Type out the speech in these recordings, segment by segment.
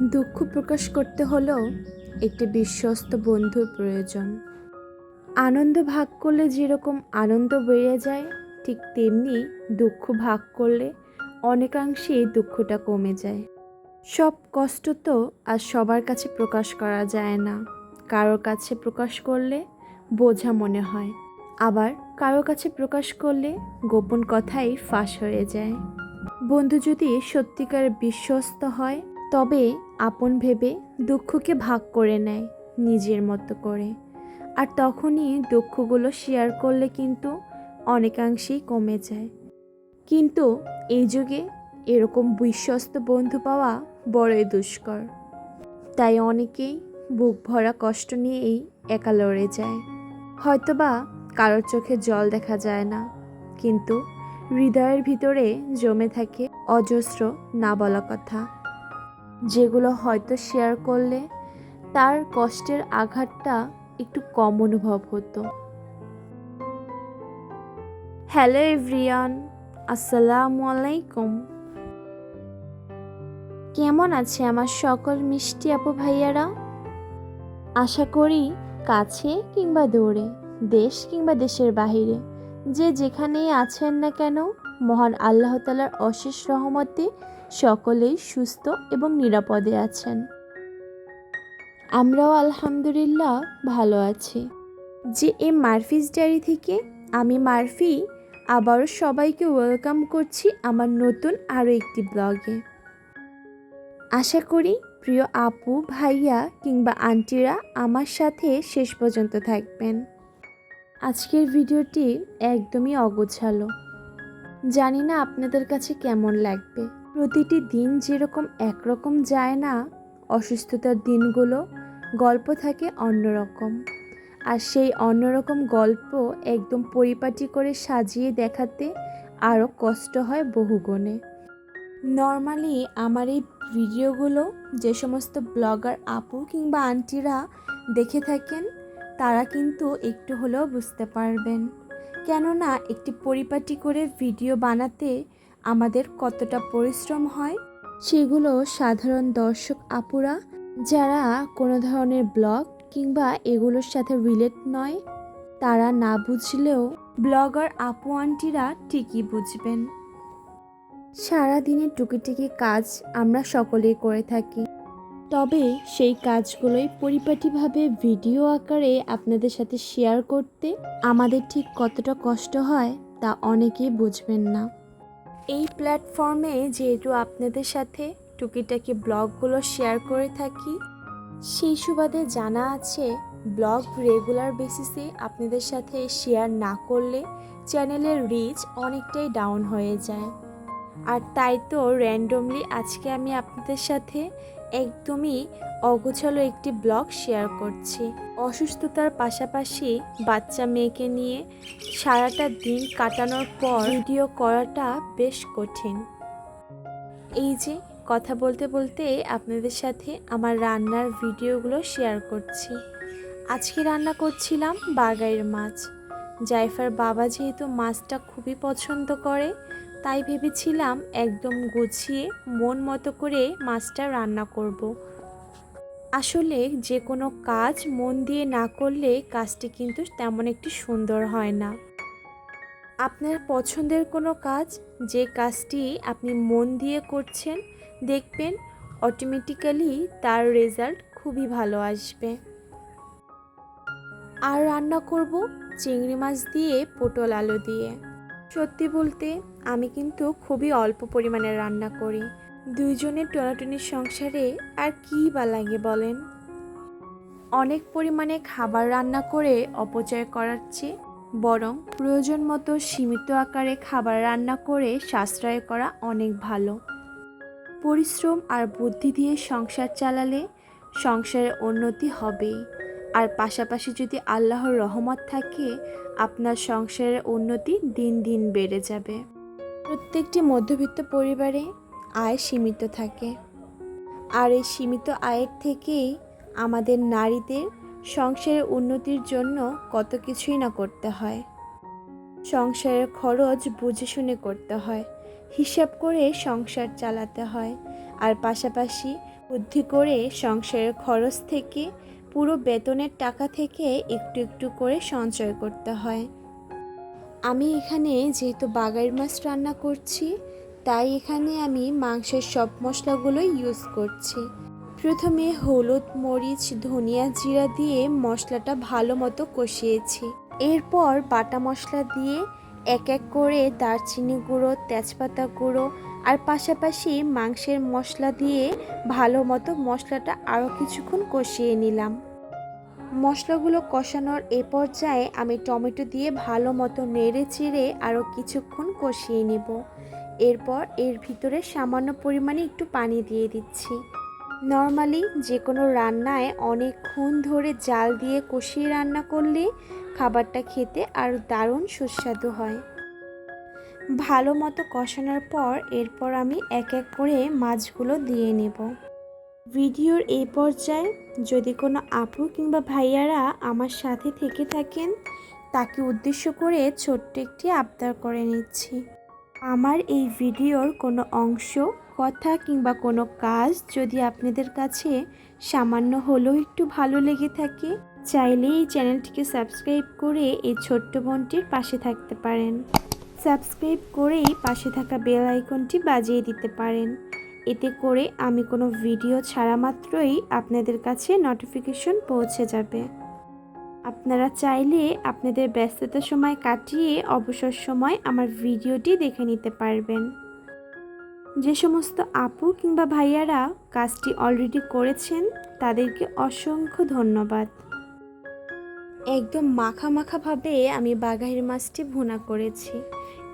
দুঃখ প্রকাশ করতে হলেও একটি বিশ্বস্ত বন্ধুর প্রয়োজন। আনন্দ ভাগ করলে যেরকম আনন্দ বেড়ে যায়, ঠিক তেমনি দুঃখ ভাগ করলে অনেকাংশেই দুঃখটা কমে যায়। সব কষ্ট তো আর সবার কাছে প্রকাশ করা যায় না। কারোর কাছে প্রকাশ করলে বোঝা মনে হয়। আবার কারোর কাছে প্রকাশ করলে গোপন কথাই ফাঁস হয়ে যায়। বন্ধু যদি সত্যিকার বিশ্বস্ত হয় তবে আপন ভেবে দুঃখকে ভাগ করে নেয় নিজের মতো করে। আর তখনই দুঃখগুলো শেয়ার করলে কিন্তু অনেকাংশেই কমে যায়। কিন্তু এই যুগে এরকম বিশ্বস্ত বন্ধু পাওয়া বড়ই দুষ্কর। তাই অনেকেই বুক ভরা কষ্ট নিয়েই একা লড়ে যায়। হয়তোবা কারোর চোখে জল দেখা যায় না, কিন্তু হৃদয়ের ভিতরে জমে থাকে অজস্র না বলা কথা। যেগুলো হয়তো শেয়ার করলে তার কষ্টের আঘাতটা একটু কম অনুভব হতো। হ্যালো এভরিয়ান আসসালামু আলাইকুম। কেমন আছে আমার সকল মিষ্টি আপু ভাইয়ারা? আশা করি কাছে কিংবা দূরে, দেশ কিংবা দেশের বাহিরে। যে যেখানেই আছেন না কেন, মহান আল্লাহ তালার অশেষ রহমতে সকলেই সুস্থ এবং নিরাপদে আছেন। আমরাও আলহামদুলিল্লাহ ভালো আছি। যে এই মারফিস ডায়েরি থেকে আমি মারফি আবারও সবাইকে ওয়েলকাম করছি আমার নতুন আরও একটি ব্লগে। আশা করি প্রিয় আপু, ভাইয়া কিংবা আন্টিরা আমার সাথে শেষ পর্যন্ত থাকবেন। আজকের ভিডিওটি একদমই অগোছালো। জানি না আপনাদের কাছে কেমন লাগবে। প্রতিটি দিন যেরকম একরকম যায় না, অসুস্থতার দিনগুলো গল্প থাকে অন্যরকম। আর সেই অন্যরকম গল্প একদম পরিপাটি করে সাজিয়ে দেখাতে আরও কষ্ট হয় বহুগুণে। নর্মালি আমার এই ভিডিওগুলো যে সমস্ত ব্লগার আপু কিংবা আন্টিরা দেখে থাকেন তারা কিন্তু একটু হলেও বুঝতে পারবেন। কেননা একটি পরিপাটি করে ভিডিও বানাতে আমাদের কতটা পরিশ্রম হয়? সেগুলো সাধারণ দর্শক আপুরা, যারা কোনো ধরনের ব্লগ কিংবা এগুলোর সাথে রিলেট নয়, তারা না বুঝলেও ব্লগার আপু আন্টিরা ঠিকই বুঝবেন। সারা দিনের টুকিটুকি কাজ আমরা সকলেই করে থাকি। তবে সেই কাজগুলোই পরিপাটিভাবে ভিডিও আকারে আপনাদের সাথে শেয়ার করতে আমাদের ঠিক কতটা কষ্ট হয় তা অনেকেই বুঝবেন না। এই প্ল্যাটফর্মে যেহেতু আপনাদের সাথে টুকিটাকি ব্লগগুলো শেয়ার করে থাকি, সেই সুবাদে জানা আছে ব্লগ রেগুলার বেসিসে আপনাদের সাথে শেয়ার না করলে চ্যানেলের রিচ অনেকটাই ডাউন হয়ে যায়। আর তাই তো র্যান্ডমলি আজকে আমি আপনাদের সাথে একদমই অগোছালো একটি ব্লগ শেয়ার করছি। অসুস্থতার পাশাপাশি বাচ্চা মেয়েকে নিয়ে সারাটা দিন কাটানোর পর ভিডিও করাটা বেশ কঠিন। এই যে, কথা বলতে বলতে আপনাদের সাথে আমার রান্নার ভিডিওগুলো শেয়ার করছি। আজকে রান্না করছিলাম বাগাইয়ের মাছ। জাইফার বাবা যেহেতু মাছটা খুবই পছন্দ করে তাই ভেবেছিলাম একদম গুছিয়ে মন মতো করে মাছটা রান্না করব। আসলে যে কোনো কাজ মন দিয়ে না করলে কাজটি কিন্তু তেমন একটি সুন্দর হয় না। আপনার পছন্দের কোনো কাজ, যে কাজটি আপনি মন দিয়ে করছেন, দেখবেন অটোমেটিক্যালি তার রেজাল্ট খুবই ভালো আসবে। আর রান্না করব চিংড়ি মাছ দিয়ে, পটল আলু দিয়ে। সত্যি বলতে আমি কিন্তু খুবই অল্প পরিমাণে রান্না করি। দুইজনের টোনাটুনির সংসারে আর কী বা লাগে বলেন? অনেক পরিমাণে খাবার রান্না করে অপচয় করার চেয়ে বরং প্রয়োজন মতো সীমিত আকারে খাবার রান্না করে সাশ্রয় করা অনেক ভালো। পরিশ্রম আর বুদ্ধি দিয়ে সংসার চালালে সংসারের উন্নতি হবেই। আর পাশাপাশি যদি আল্লাহর রহমত থাকে, আপনার সংসারের উন্নতি দিন দিন বেড়ে যাবে। প্রত্যেকটি মধ্যবিত্ত পরিবারে আয় সীমিত থাকে। আর এই সীমিত আয়ের থেকেই আমাদের নারীদের সংসারের উন্নতির জন্য কত কিছুই না করতে হয়। সংসারের খরচ বুঝে শুনে করতে হয়, হিসাব করে সংসার চালাতে হয়, আর পাশাপাশি বুদ্ধি করে সংসারের খরচ থেকে পুরো বেতনের টাকা থেকে একটু একটু করে সঞ্চয় করতে হয়। আমি এখানে যেহেতু বাগাইর মাছ রান্না করছি, তাই এখানে আমি মাংসের সব মশলাগুলোই ইউজ করছি। প্রথমে হলুদ, মরিচ, ধনিয়া জিরা দিয়ে মশলাটা ভালো মতো কষিয়েছি। এরপর বাটা মশলা দিয়ে এক এক করে দারচিনি গুঁড়ো, তেজপাতা গুঁড়ো আর পাশাপাশি মাংসের মশলা দিয়ে ভালো মতো মশলাটা আরও কিছুক্ষণ কষিয়ে নিলাম। মশলাগুলো কষানোর এ পর্যায়ে আমি টমেটো দিয়ে ভালো মতো নেড়ে চিড়ে আরও কিছুক্ষণ কষিয়ে নেব। এরপর এর ভিতরে সামান্য পরিমাণে একটু পানি দিয়ে দিচ্ছি। নর্মালি যে কোনো রান্নায় অনেকক্ষণ ধরে জাল দিয়ে কষিয়ে রান্না করলে খাবারটা খেতে আরও দারুণ সুস্বাদু হয়। ভালো মতো কষানোর পর এরপর আমি এক এক করে মাছগুলো দিয়ে নেব। ভিডিওর এই পর্যায়ে যদি কোনো আপু কিংবা ভাইয়ারা আমার সাথে থেকে থাকেন, তাকে উদ্দেশ্য করে ছোট্ট একটি আবদার করে নিচ্ছি। আমার এই ভিডিওর কোনো অংশ, কথা কিংবা কোনো কাজ যদি আপনাদের কাছে সামান্য হলেও একটু ভালো লেগে থাকে, চাইলে এই চ্যানেলটিকে সাবস্ক্রাইব করে এই ছোট্ট বোনটির পাশে থাকতে পারেন। সাবস্ক্রাইব করেই পাশে থাকা বেল আইকনটি বাজিয়ে দিতে পারেন। এতে করে আমি কোনো ভিডিও ছাড়া মাত্রই আপনাদের কাছে নোটিফিকেশন পৌঁছে যাবে। আপনারা চাইলে আপনাদের ব্যস্ততার সময় কাটিয়ে অবসর সময় আমার ভিডিওটি দেখে নিতে পারবেন। যে সমস্ত আপু কিংবা ভাইয়ারা কাজটি অলরেডি করেছেন, তাদেরকে অসংখ্য ধন্যবাদ। একদম মাখা মাখাভাবে আমি বাঘাইর মাছটি ভুনা করেছি।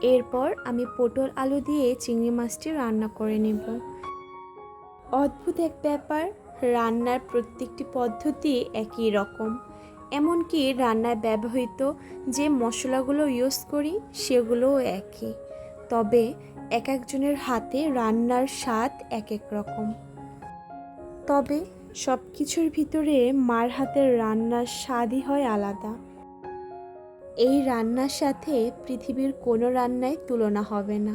এরপর আমি পটল আলু দিয়ে চিংড়ি মাছটি রান্না করে নেব। অদ্ভুত এক ব্যাপার, রান্নার প্রত্যেকটি পদ্ধতি একই রকম। এমনকি রান্নায় ব্যবহৃত যে মশলাগুলো ইউজ করি, সেগুলোও একই। তবে এক একজনের হাতে রান্নার স্বাদ এক এক রকম। তবে সব কিছুর ভিতরে মার হাতের রান্নার স্বাদই হয় আলাদা। এই রান্নার সাথে পৃথিবীর কোনো রান্নায় তুলনা হবে না।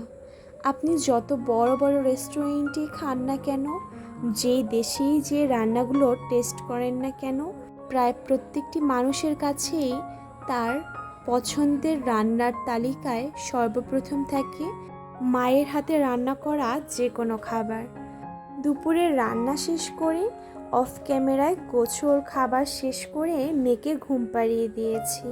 আপনি যত বড় বড় রেস্টুরেন্টে খান না কেন, যে দেশেই যে রান্নাগুলো টেস্ট করেন না কেন, প্রায় প্রত্যেকটি মানুষের কাছেই তার পছন্দের রান্নার তালিকায় সর্বপ্রথম থাকে মায়ের হাতে রান্না করা যে কোনো খাবার। দুপুরে রান্না শেষ করে অফ ক্যামেরায় গোছল খাবার শেষ করে মেয়েকে ঘুম পাড়িয়ে দিয়েছি।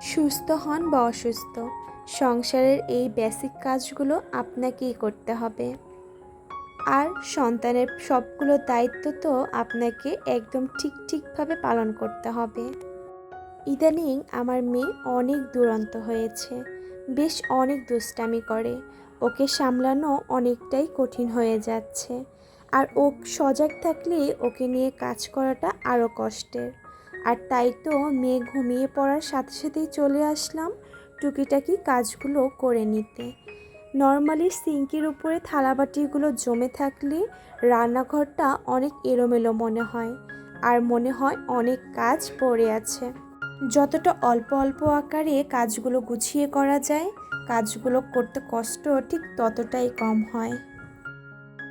সুস্থ হন বা অসুস্থ, সংসারের এই বেসিক কাজগুলো আপনাকেই করতে হবে। আর সন্তানের সবগুলো দায়িত্ব তো আপনাকে একদম ঠিক ঠিকভাবে পালন করতে হবে। ইদানিং আমার মেয়ে অনেক দুরন্ত হয়েছে, বেশ অনেক দুষ্টামি করে, ওকে সামলানো অনেকটাই কঠিন হয়ে যাচ্ছে। আর ও সজাগ থাকলে ওকে নিয়ে কাজ করাটা আরও কষ্টের। আর তাই তো মেয়ে ঘুমিয়ে পড়ার সাথে সাথেই চলে আসলাম টুকিটাকি কাজগুলো করে নিতে। নর্মালি সিঙ্কের উপরে থালাবাটিগুলো জমে থাকলে রান্নাঘরটা অনেক এলোমেলো মনে হয় আর মনে হয় অনেক কাজ পড়ে আছে। যতটা অল্প অল্প আকারে কাজগুলো গুছিয়ে করা যায়, কাজগুলো করতে কষ্ট ঠিক ততটাই কম হয়।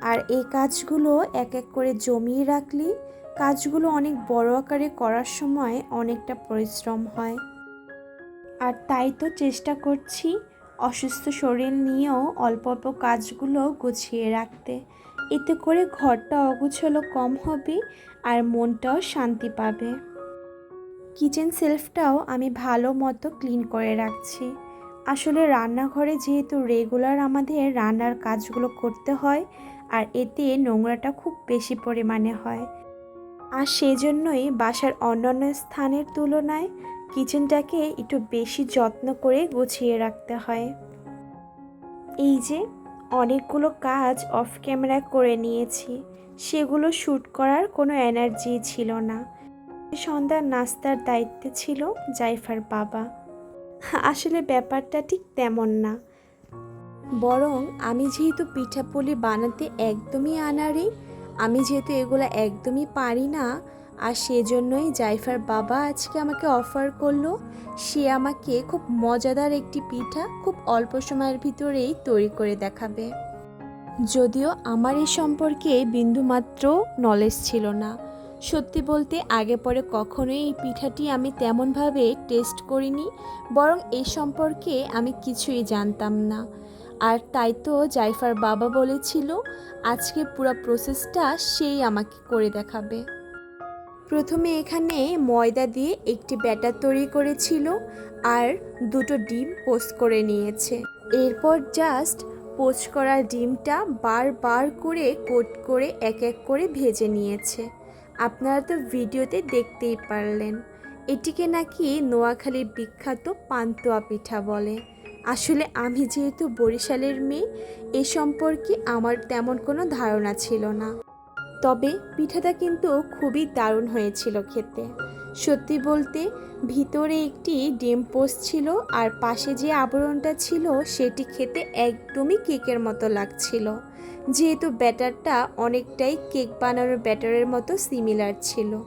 আর এই কাজগুলো এক এক করে জমিয়ে রাখলে কাজগুলো অনেক বড় আকারে করার সময় অনেকটা পরিশ্রম হয়। আর তাই তো চেষ্টা করছি অসুস্থ শরীর নিয়েও অল্প অল্প কাজগুলো গুছিয়ে রাখতে। এতে করে ঘরটা অগুছলো কম হবে আর মনটাও শান্তি পাবে। কিচেন সেলফটাও আমি ভালো মতো ক্লিন করে রাখছি। আসলে রান্নাঘরে যেহেতু রেগুলার আমাদের রান্নার কাজগুলো করতে হয়, আর এতে নোংরাটা খুব বেশি পরিমাণে হয়। আর সেজন্যই বাসার অন্যান্য স্থানের তুলনায় কিচেনটাকে একটু বেশি যত্ন করে গুছিয়ে রাখতে হয়। এই যে, অনেকগুলো কাজ অফ ক্যামেরা করে নিয়েছি। সেগুলো শ্যুট করার কোনো এনার্জি ছিল না। সন্ধ্যার নাস্তার দায়িত্বে ছিল জাইফার বাবা। আসলে ব্যাপারটা ঠিক তেমন না। বরং আমি যেহেতু পিঠাপুলি বানাতে একদমই আনারি আমি যেহেতু এগুলো একদমই পারি না, আর সেজন্যই জাইফার বাবা আজকে আমাকে অফার করল। সে আমাকে খুব মজাদার একটি পিঠা খুব অল্প সময়ের ভিতরেই তৈরি করে দেখাবে। যদিও আমার এই সম্পর্কে বিন্দুমাত্র নলেজ ছিল না। সত্যি বলতে আগে পরে কখনোই এই পিঠাটি আমি তেমনভাবে টেস্ট করিনি, বরং এই সম্পর্কে আমি কিছুই জানতাম না। আর তাই তো জাইফার বাবা বলেছিল, আজকে পুরো প্রসেসটা সেই আমাকে করে দেখাবে। প্রথমে এখানে ময়দা দিয়ে একটি ব্যাটার তৈরি করেছিল আর দুটো ডিম পোস্ট করে নিয়েছে। এরপর জাস্ট পোস্ট করা ডিমটা বারবার করে কোট করে এক এক করে ভেজে নিয়েছে। আপনারা তো ভিডিওতে দেখতেই পারলেন। এটিকে নাকি নোয়াখালীর বিখ্যাত পান্তুয়া পিঠা বলে। আসলে আমি যেহেতু বরিশালের মেয়ে, এ সম্পর্কে আমার তেমন কোনো ধারণা ছিল না। তবে পিঠাটা কিন্তু খুবই দারুণ হয়েছিল খেতে। সত্যি বলতে, ভিতরে একটি ডিম পোস্ট ছিল আর পাশে যে আবরণটা ছিল, সেটি খেতে একদমই কেকের মতো লাগছিল। যেহেতু ব্যাটারটা অনেকটাই কেক বানানোর ব্যাটারের মতো সিমিলার ছিল।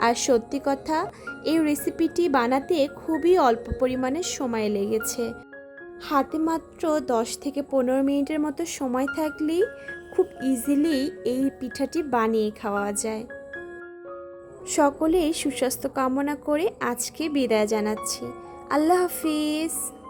আর সত্যি কথা, এই রেসিপিটি বানাতে খুবই অল্প পরিমাণে সময় লেগেছে। হাতে মাত্র দশ থেকে পনেরো মিনিটের মতো সময় থাকলেই খুব ইজিলি এই পিঠাটি বানিয়ে খাওয়া যায়। সকলেই সুস্বাস্থ্য কামনা করে আজকে বিদায় জানাচ্ছি। আল্লাহ হাফিজ।